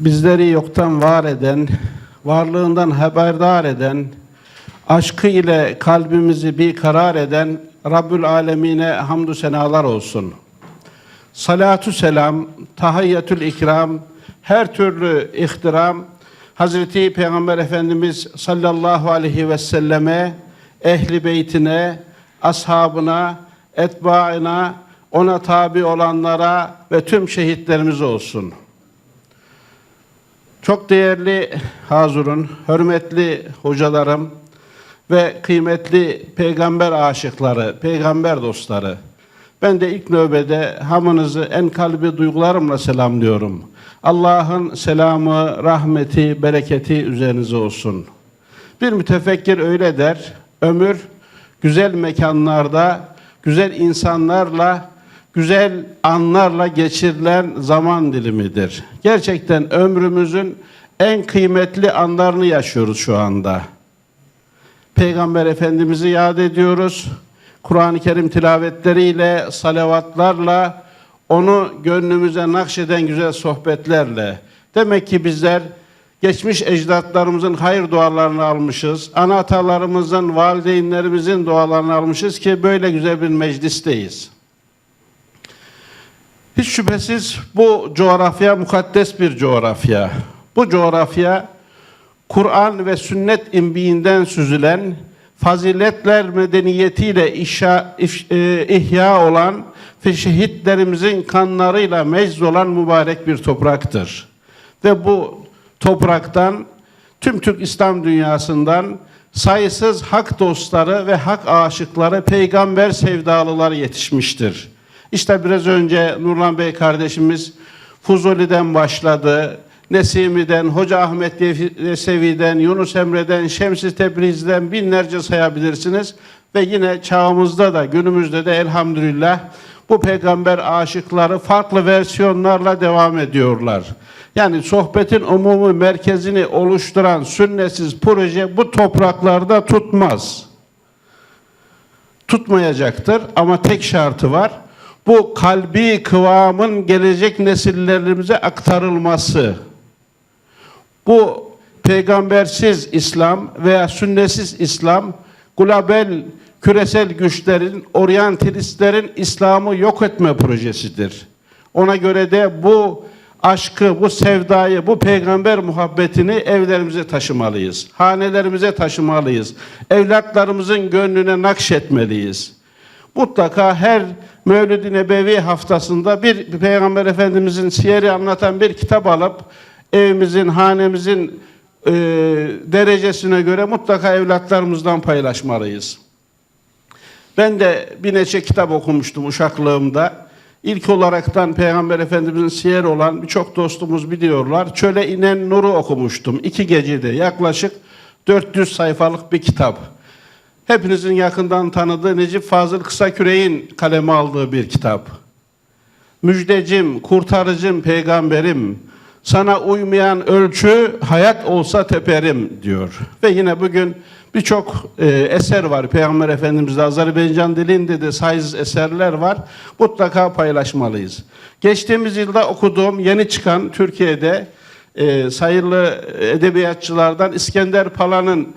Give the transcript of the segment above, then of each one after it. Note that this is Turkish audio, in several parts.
bizleri yoktan var eden, varlığından haberdar eden, aşkı ile kalbimizi bir karar eden Rabbül Alemine hamdü senalar olsun. Salatü selam, tahiyyatül ikram, her türlü ihtiram, Hazreti Peygamber Efendimiz sallallahu aleyhi ve selleme, ehli beytine, ashabına, etbaına, ona tabi olanlara ve tüm şehitlerimiz olsun. Çok değerli hazurun, hürmetli hocalarım ve kıymetli peygamber aşıkları, peygamber dostları. Ben de ilk nöbede hamınızı en kalbi duygularımla selamlıyorum. Allah'ın selamı, rahmeti, bereketi üzerinize olsun. Bir mütefekkir öyle der, ömür güzel mekanlarda, güzel insanlarla, güzel anlarla geçirilen zaman dilimidir. Gerçekten ömrümüzün en kıymetli anlarını yaşıyoruz şu anda. Peygamber Efendimiz'i yad ediyoruz. Kur'an-ı Kerim tilavetleriyle, salavatlarla, onu gönlümüze nakşeden güzel sohbetlerle. Demek ki bizler geçmiş ecdatlarımızın hayır dualarını almışız. Ana atalarımızın, valideynlerimizin dualarını almışız ki böyle güzel bir meclisteyiz. Hiç şüphesiz bu coğrafya mukaddes bir coğrafya. Bu coğrafya Kur'an ve sünnet imbiğinden süzülen faziletler medeniyetiyle işa, iş- e, ihya olan ve şehitlerimizin kanlarıyla mecz olan mübarek bir topraktır. Ve bu topraktan tüm Türk İslam dünyasından sayısız hak dostları ve hak aşıkları, peygamber sevdalıları yetişmiştir. İşte biraz önce Nurlan Bey kardeşimiz Fuzuli'den başladı. Nesimi'den, Hoca Ahmet Yesevi'den, Yunus Emre'den, Şemsi Tebriz'den binlerce sayabilirsiniz. Ve yine çağımızda da günümüzde de elhamdülillah bu peygamber aşıkları farklı versiyonlarla devam ediyorlar. Yani sohbetin umumi merkezini oluşturan sünnetsiz proje bu topraklarda tutmaz tutmayacaktır ama tek şartı var. Bu kalbi kıvamın gelecek nesillerimize aktarılması. Bu peygambersiz İslam veya sünnetsiz İslam global küresel güçlerin, oryantalistlerin İslam'ı yok etme projesidir. Ona göre de bu aşkı, bu sevdayı, bu peygamber muhabbetini evlerimize taşımalıyız. Hanelerimize taşımalıyız. Evlatlarımızın gönlüne nakşetmeliyiz. Mutlaka her Mevlid-i Nebevi haftasında bir Peygamber Efendimizin siyeri anlatan bir kitap alıp evimizin, hanemizin e, derecesine göre mutlaka evlatlarımızdan paylaşmalıyız. Ben de bir neçe kitap okumuştum uşaklığımda. İlk olaraktan Peygamber Efendimizin siyer olan birçok dostumuz biliyorlar. Çöle inen Nur'u okumuştum. iki gecede yaklaşık 400 sayfalık bir kitap. Hepinizin yakından tanıdığı Necip Fazıl Kısaküre'nin kaleme aldığı bir kitap. Müjdecim, kurtarıcım, peygamberim, sana uymayan ölçü hayat olsa teperim diyor. Ve yine bugün birçok e, eser var. Peygamber Efendimiz'de Azerbaycan dilinde de sayısız eserler var. Mutlaka paylaşmalıyız. Geçtiğimiz yılda okuduğum yeni çıkan Türkiye'de e, sayılı edebiyatçılardan İskender Pala'nın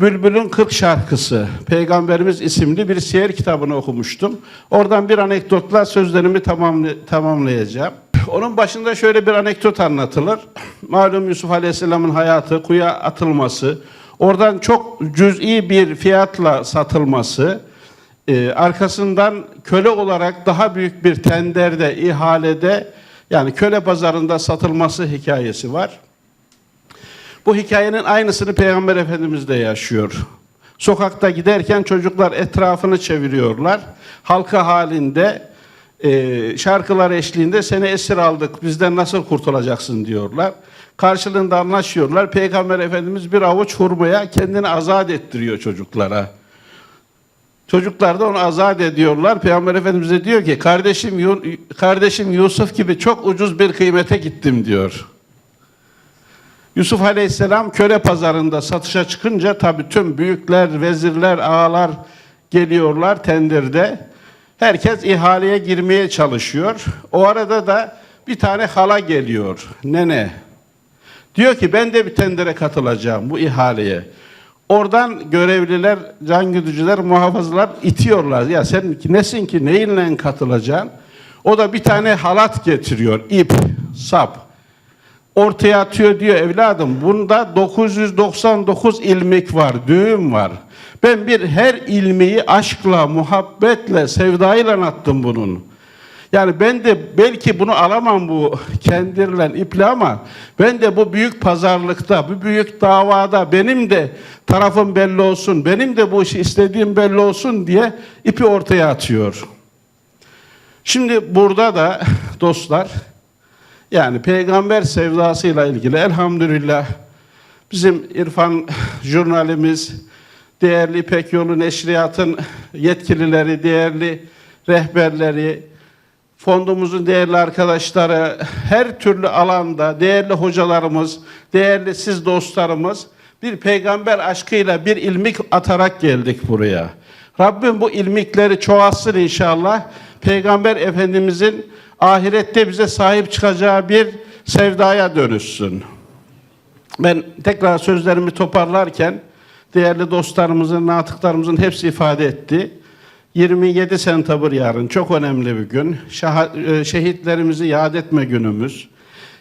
Bülbül'ün 40 şarkısı, Peygamberimiz isimli bir siyer kitabını okumuştum. Oradan bir anekdotla sözlerimi tamamlay- tamamlayacağım. Onun başında şöyle bir anekdot anlatılır. Malum Yusuf Aleyhisselam'ın hayatı, kuya atılması, oradan çok cüz'i bir fiyatla satılması, e, arkasından köle olarak daha büyük bir tenderde, ihalede, yani köle pazarında satılması hikayesi var. Bu hikayenin aynısını Peygamber Efendimiz de yaşıyor. Sokakta giderken çocuklar etrafını çeviriyorlar. Halka halinde e, şarkılar eşliğinde seni esir aldık bizden nasıl kurtulacaksın diyorlar. Karşılığında anlaşıyorlar. Peygamber Efendimiz bir avuç hurmaya kendini azat ettiriyor çocuklara. Çocuklar da onu azat ediyorlar. Peygamber Efendimiz de diyor ki kardeşim kardeşim Yusuf gibi çok ucuz bir kıymete gittim diyor. Yusuf Aleyhisselam köle pazarında satışa çıkınca tabii tüm büyükler, vezirler, ağalar geliyorlar tendirde. Herkes ihaleye girmeye çalışıyor. O arada da bir tane hala geliyor. Nene. Diyor ki ben de bir tendere katılacağım bu ihaleye. Oradan görevliler, can güdücüler, muhafızlar itiyorlar. Ya sen nesin ki neyinle katılacaksın? O da bir tane halat getiriyor, ip, sap. Ortaya atıyor diyor evladım bunda 999 ilmik var, düğüm var. Ben bir her ilmiği aşkla, muhabbetle, sevdayla attım bunun. Yani ben de belki bunu alamam bu kendirle iple ama ben de bu büyük pazarlıkta, bu büyük davada benim de tarafım belli olsun, benim de bu işi istediğim belli olsun diye ipi ortaya atıyor. Şimdi burada da dostlar yani peygamber sevdasıyla ilgili elhamdülillah bizim İrfan jurnalimiz, değerli İpek Yolu Neşriyat'ın yetkilileri, değerli rehberleri, fondumuzun değerli arkadaşları, her türlü alanda değerli hocalarımız, değerli siz dostlarımız bir peygamber aşkıyla bir ilmik atarak geldik buraya. Rabbim bu ilmikleri çoğalsın inşallah. Peygamber Efendimizin ahirette bize sahip çıkacağı bir sevdaya dönüşsün. Ben tekrar sözlerimi toparlarken değerli dostlarımızın, natıklarımızın hepsi ifade etti. 27 Sentabır yarın çok önemli bir gün. Şaha- e, şehitlerimizi yad etme günümüz.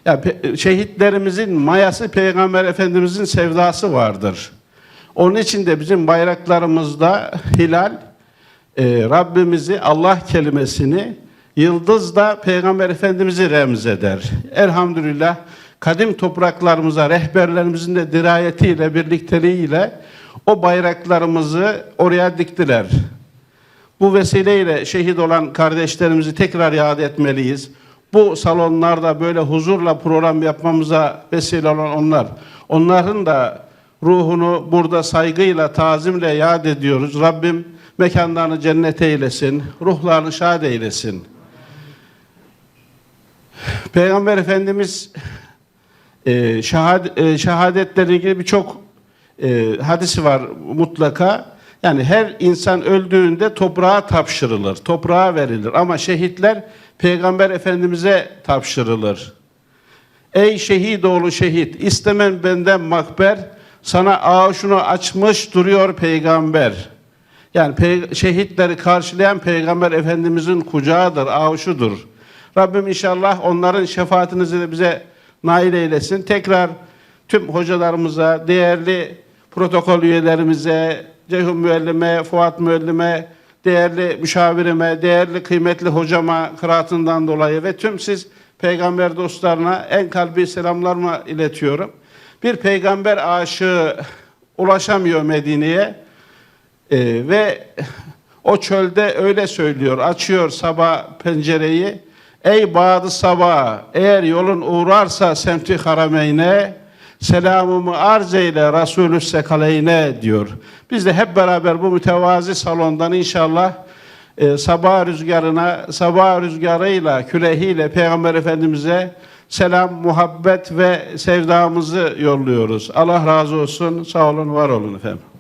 Ya şehitlerimizin mayası Peygamber Efendimizin sevdası vardır. Onun için de bizim bayraklarımızda hilal e, Rabbimizi Allah kelimesini yıldız da Peygamber Efendimiz'i remz eder. Elhamdülillah kadim topraklarımıza rehberlerimizin de dirayetiyle, birlikteliğiyle o bayraklarımızı oraya diktiler. Bu vesileyle şehit olan kardeşlerimizi tekrar yad etmeliyiz. Bu salonlarda böyle huzurla program yapmamıza vesile olan onlar. Onların da ruhunu burada saygıyla, tazimle yad ediyoruz. Rabbim mekanlarını cennet eylesin, ruhlarını şad eylesin. Peygamber Efendimiz e, şahad, e, şehadetle ilgili birçok e, hadisi var mutlaka. Yani her insan öldüğünde toprağa tapşırılır, toprağa verilir. Ama şehitler Peygamber Efendimiz'e tapşırılır. Ey şehit oğlu şehit, istemen benden makber, sana ağuşunu açmış duruyor peygamber. Yani şehitleri karşılayan Peygamber Efendimizin kucağıdır, ağuşudur. Rabbim inşallah onların şefaatinizi de bize nail eylesin. Tekrar tüm hocalarımıza, değerli protokol üyelerimize, Ceyhun Müellime, Fuat Müellime, değerli müşavirime, değerli kıymetli hocama kıraatından dolayı ve tüm siz peygamber dostlarına en kalbi selamlarımı iletiyorum. Bir peygamber aşığı ulaşamıyor Medine'ye Ee, ve o çölde öyle söylüyor, açıyor sabah pencereyi. Ey Bağdı Sabah, eğer yolun uğrarsa semti harameyne, selamımı arz eyle Resulü sekaleyne diyor. Biz de hep beraber bu mütevazi salondan inşallah e, sabah rüzgarına, sabah rüzgarıyla, külehiyle Peygamber Efendimiz'e selam, muhabbet ve sevdamızı yolluyoruz. Allah razı olsun, sağ olun, var olun efendim.